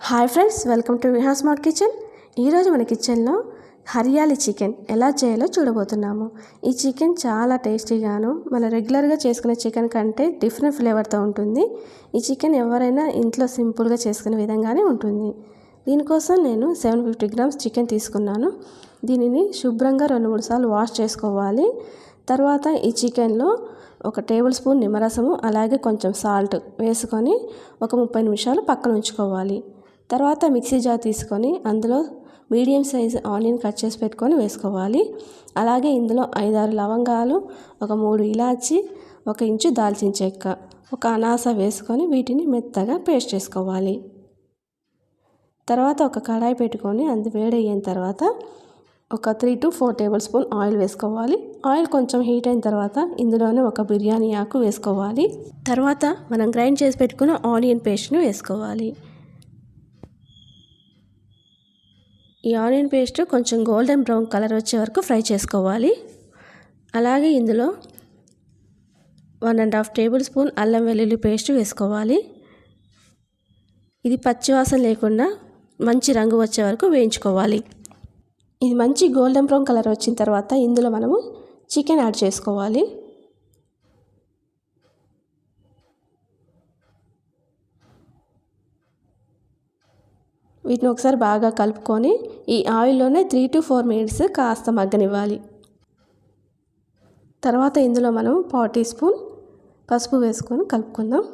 Hi friends welcome to Viha smart kitchen. ఈరోజు మన కిచెన్లో హరియాలి చికెన్ ఎలా చేయాలో చూడబోతున్నాము. ఈ చికెన్ చాలా టేస్టీగాను మన రెగ్యులర్గా చేసుకునే చికెన్ కంటే డిఫరెంట్ ఫ్లేవర్తో ఉంటుంది. ఈ చికెన్ ఎవరైనా ఇంట్లో సింపుల్గా చేసుకునే విధంగానే ఉంటుంది. దీనికోసం నేను సెవెన్ ఫిఫ్టీ గ్రామ్స్ చికెన్ తీసుకున్నాను. దీనిని శుభ్రంగా రెండు మూడు సార్లు వాష్ చేసుకోవాలి. తర్వాత ఈ చికెన్లో ఒక టేబుల్ స్పూన్ నిమ్మరసము అలాగే కొంచెం సాల్ట్ వేసుకొని ఒక ముప్పై నిమిషాలు పక్కన ఉంచుకోవాలి. తర్వాత మిక్సీ జార్ తీసుకొని అందులో మీడియం సైజ్ ఆనియన్ కట్ చేసి పెట్టుకొని వేసుకోవాలి. అలాగే ఇందులో ఐదారు లవంగాలు ఒక మూడు ఇలాచి ఒక ఇంచు దాల్చిన చెక్క ఒక అనాస వేసుకొని వీటిని మెత్తగా పేస్ట్ చేసుకోవాలి. తర్వాత ఒక కడాయి పెట్టుకొని అది వేడయ్యిన తర్వాత ఒక three to four tablespoon oil వేసుకోవాలి. ఆయిల్ కొంచెం హీట్ అయిన తర్వాత ఇందులోనే ఒక బిర్యానీ ఆకు వేసుకోవాలి. తర్వాత మనం గ్రైండ్ చేసి పెట్టుకున్న ఆనియన్ పేస్ట్ను వేసుకోవాలి. ఈ ఆనియన్ పేస్ట్ కొంచెం గోల్డెన్ బ్రౌన్ కలర్ వచ్చే వరకు ఫ్రై చేసుకోవాలి. అలాగే ఇందులో one and half table spoon అల్లం వెల్లుల్లి పేస్ట్ వేసుకోవాలి. ఇది పచ్చివాసన లేకుండా మంచి రంగు వచ్చే వరకు వేయించుకోవాలి. ఇది మంచి గోల్డెన్ బ్రౌన్ కలర్ వచ్చిన తర్వాత ఇందులో మనము చికెన్ యాడ్ చేసుకోవాలి. వీటిని ఒకసారి బాగా కలుపుకొని ఈ ఆయిల్లోనే త్రీ టు ఫోర్ మినిట్స్ కాస్త మగ్గనివ్వాలి. తర్వాత ఇందులో మనం పావు టీ స్పూన్ పసుపు వేసుకొని కలుపుకుందాం.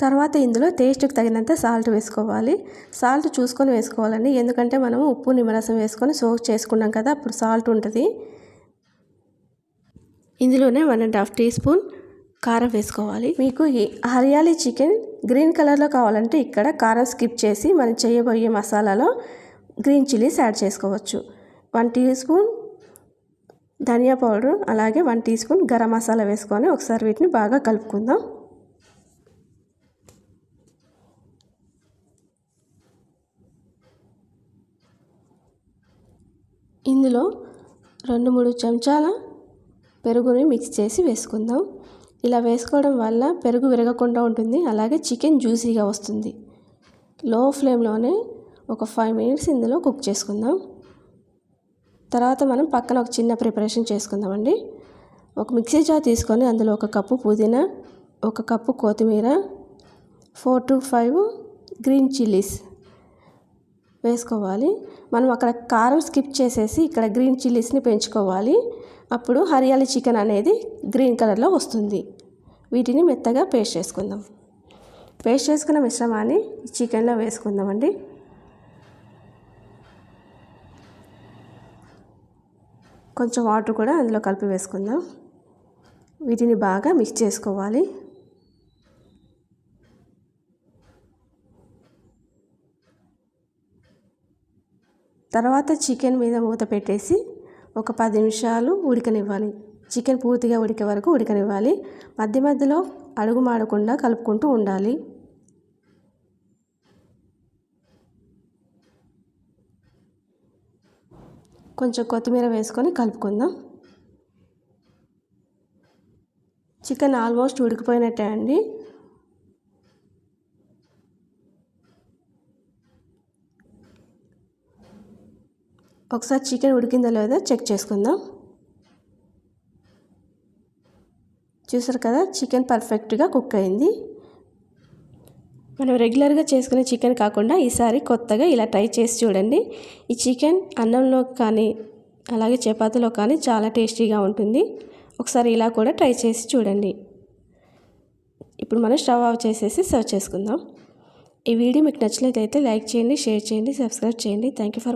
తర్వాత ఇందులో టేస్ట్కి తగినంత సాల్ట్ వేసుకోవాలి. సాల్ట్ చూసుకొని వేసుకోవాలండి. ఎందుకంటే మనం ఉప్పు నిమ్మరసం వేసుకొని సోక్ చేసుకున్నాం కదా అప్పుడు సాల్ట్ ఉంటుంది. ఇందులోనే one and half tea spoon కారం వేసుకోవాలి. మీకు ఈ హరియాలి చికెన్ గ్రీన్ కలర్లో కావాలంటే ఇక్కడ కారం స్కిప్ చేసి మనం చేయబోయే మసాలాలో గ్రీన్ చిల్లీస్ యాడ్ చేసుకోవచ్చు. వన్ టీ స్పూన్ ధనియా పౌడర్ అలాగే one tea spoon garam masala వేసుకొని ఒకసారి వీటిని బాగా కలుపుకుందాం. ఇందులో రెండు మూడు చెంచాల పెరుగుని మిక్స్ చేసి వేసుకుందాం. ఇలా వేసుకోవడం వల్ల పెరుగు విరగకుండా ఉంటుంది. అలాగే చికెన్ జ్యూసీగా వస్తుంది. లో ఫ్లేమ్లోనే ఒక ఫైవ్ మినిట్స్ ఇందులో కుక్ చేసుకుందాం. తర్వాత మనం పక్కన ఒక చిన్న ప్రిపరేషన్ చేసుకుందామండి. ఒక మిక్సీ జార్ తీసుకొని అందులో ఒక కప్పు పుదీనా ఒక కప్పు కొత్తిమీర four to five green chillies వేసుకోవాలి. మనం అక్కడ కారం స్కిప్ చేసేసి ఇక్కడ గ్రీన్ చిల్లీస్ని పెంచుకోవాలి. అప్పుడు హరియాలి చికెన్ అనేది గ్రీన్ కలర్లో వస్తుంది. వీటిని మెత్తగా పేస్ట్ చేసుకుందాం. పేస్ట్ చేసుకున్న మిశ్రమాన్ని చికెన్లో వేసుకుందామండి. కొంచెం వాటర్ కూడా అందులో కలిపి వేసుకుందాం. వీటిని బాగా మిక్స్ చేసుకోవాలి. తర్వాత చికెన్ మీద మూత పెట్టేసి ఒక పది నిమిషాలు ఉడకనివ్వాలి. చికెన్ పూర్తిగా ఉడికే వరకు ఉడకనివ్వాలి. మధ్య మధ్యలో అడుగు మాడకుండా కలుపుకుంటూ ఉండాలి. కొంచెం కొత్తిమీర వేసుకొని కలుపుకుందాం. చికెన్ ఆల్మోస్ట్ ఉడికిపోయినట్టే అండి. ఒకసారి చికెన్ ఉడికిందో లేదో చెక్ చేసుకుందాం. చూసారు కదా చికెన్ పర్ఫెక్ట్గా కుక్ అయింది. మనం రెగ్యులర్గా చేసుకునే చికెన్ కాకుండా ఈసారి కొత్తగా ఇలా ట్రై చేసి చూడండి. ఈ చికెన్ అన్నంలో కానీ అలాగే చపాతీలో కానీ చాలా టేస్టీగా ఉంటుంది. ఒకసారి ఇలా కూడా ట్రై చేసి చూడండి. ఇప్పుడు మనం స్టవ్ ఆఫ్ చేసేసి సర్వ్ చేసుకుందాం. ఈ వీడియో మీకు నచ్చినట్లయితే లైక్ చేయండి షేర్ చేయండి సబ్స్క్రైబ్ చేయండి. Thank you for